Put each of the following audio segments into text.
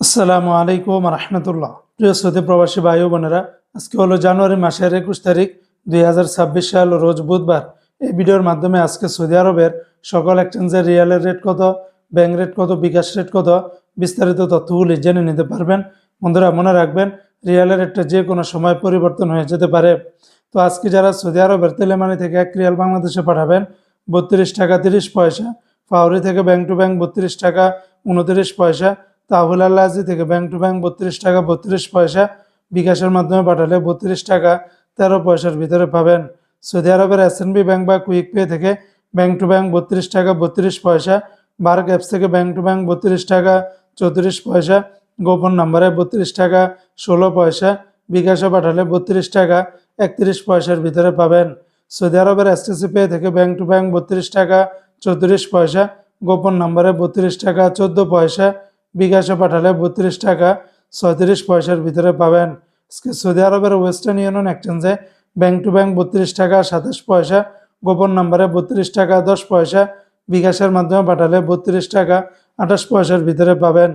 আসসালামু আলাইকুম রহমতুল্লাহ। প্রিয় সৌদি প্রবাসী ভাই বোনেরা, আজকে হলো জানুয়ারি মাসের একুশ তারিখ, দুই হাজার ছাব্বিশ সাল, রোজ বুধবার। এই ভিডিওর মাধ্যমে আজকে সৌদি আরবের সকল এক্সচেঞ্জের রিয়ালের রেট কত, ব্যাংক রেট কত, বিকাশ রেট কত, বিস্তারিত তথ্যগুলি জেনে নিতে পারবেন। বন্ধুরা, মনে রাখবেন রিয়ালের রেটটা যে কোনো সময় পরিবর্তন হয়ে যেতে পারে। তো আজকে যারা সৌদি আরবের তেলেমানি থেকে এক রিয়াল বাংলাদেশে পাঠাবেন, বত্রিশ টাকা তিরিশ পয়সা ফাউরি থেকে ব্যাংক টু ব্যাংক বত্রিশ টাকা, উনত্রিশ পয়সা তাহুল আল্লাহি থেকে ব্যাংক টু ব্যাংক বত্রিশ টাকা, বত্রিশ পয়সা বিকাশের মাধ্যমে পাঠালে বত্রিশ টাকা তেরো পয়সার ভিতরে পাবেন। সৌদি আরবের এস ব্যাংক বা কুইক পে থেকে ব্যাংক টু ব্যাংক বত্রিশ টাকা, বত্রিশ পয়সা বার্ক অ্যাপস থেকে ব্যাংক টু ব্যাংক বত্রিশ টাকা, চৌত্রিশ পয়সা, গোপন নাম্বারে বত্রিশ টাকা, ষোলো পয়সা, বিকাশে পাঠালে বত্রিশ টাকা, একত্রিশ পয়সার ভিতরে পাবেন। সৌদি আরবের এসটিসি পে থেকে ব্যাংক টু ব্যাংক বত্রিশ টাকা, চৌত্রিশ পয়সা, গোপন নাম্বারে বত্রিশ টাকা, চোদ্দ পয়সা বিকাশে পাঠালে বত্রিশ টাকা ছয়ত্রিশ পয়সার ভিতরে পাবেন। সৌদি আরবের ওয়েস্টার্ন ইউনিয়ন এক্সচেঞ্জে ব্যাংক টু ব্যাংক বত্রিশ টাকা সাতাশ পয়সা, গোপন নাম্বারে বত্রিশ টাকা দশ পয়সা, বিকাশের মাধ্যমে পাঠালে বত্রিশ টাকা আঠাশ পয়সার ভিতরে পাবেন।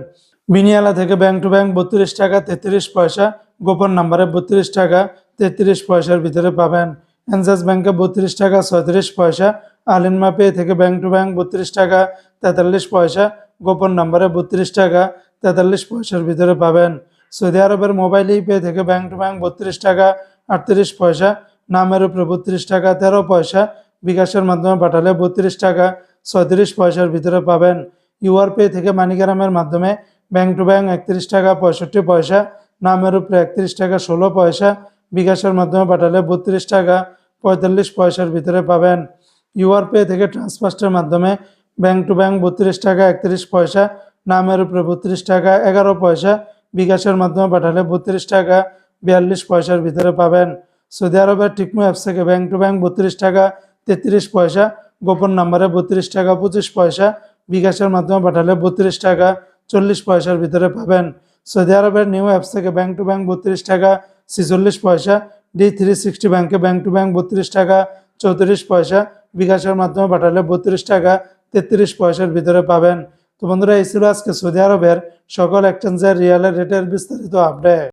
বিনিয়ালা থেকে ব্যাংক টু ব্যাংক বত্রিশ টাকা তেত্রিশ পয়সা, গোপন নাম্বারে বত্রিশ টাকা তেত্রিশ পয়সার ভিতরে পাবেন। এনজাস ব্যাংকে বত্রিশ টাকা ছয়ত্রিশ পয়সা আলিনমা পে থেকে ব্যাংক টু ব্যাংক বত্রিশ টাকা তেতাল্লিশ পয়সা গোপন নাম্বারে বত্রিশ টাকা তেতাল্লিশ পয়সার ভিতরে পাবেন। সৌদি আরবের মোবাইল ই পে থেকে ব্যাংক টু ব্যাংক বত্রিশ টাকা, আটত্রিশ পয়সা, নামের উপরে বত্রিশ টাকা, তেরো পয়সা, বিকাশের মাধ্যমে পাঠালে বত্রিশ টাকা, ছয়ত্রিশ পয়সার ভিতরে পাবেন। ইউআর পে থেকে মানিগ্রামের মাধ্যমে ব্যাংক টু ব্যাংক একত্রিশ টাকা, পঁয়ষট্টি পয়সা, নামের উপরে একত্রিশ টাকা, ষোলো পয়সা, বিকাশের মাধ্যমে পাঠালে বত্রিশ টাকা, পঁয়তাল্লিশ পয়সার ভিতরে পাবেন। ইউআর পে থেকে ট্রান্সফার্স্টের মাধ্যমে ব্যাংক টু ব্যাংক বত্রিশ টাকা, একত্রিশ পয়সা, নামের উপরে বত্রিশ টাকা, এগারো পয়সা, বিকাশের মাধ্যমে পাঠালে বত্রিশ টাকা, বিয়াল্লিশ পয়সার ভিতরে পাবেন। সৌদি আরবের টিকমো অ্যাপস থেকে ব্যাংক টু ব্যাংক বত্রিশ টাকা, তেত্রিশ পয়সা, গোপন নাম্বারে বত্রিশ টাকা, পঁচিশ পয়সা, বিকাশের মাধ্যমে পাঠালে বত্রিশ টাকা, চল্লিশ পয়সার ভিতরে পাবেন। সৌদি আরবের নিউ অ্যাপস থেকে ব্যাংক টু ব্যাংক বত্রিশ টাকা, ছিচল্লিশ পয়সা, ডি থ্রি সিক্সটি ব্যাংকে ব্যাংক টু ব্যাংক বত্রিশ টাকা, চৌত্রিশ পয়সা, বিকাশের মাধ্যমে পাঠালে বত্রিশ টাকা তেত্রিশ পয়সার ভিতরে পাবেন। তো বন্ধুরা, এই ছিল আজকে সৌদি আরবের সকল এক্সচেঞ্জের রিয়ালের রেটের বিস্তারিত আপডেট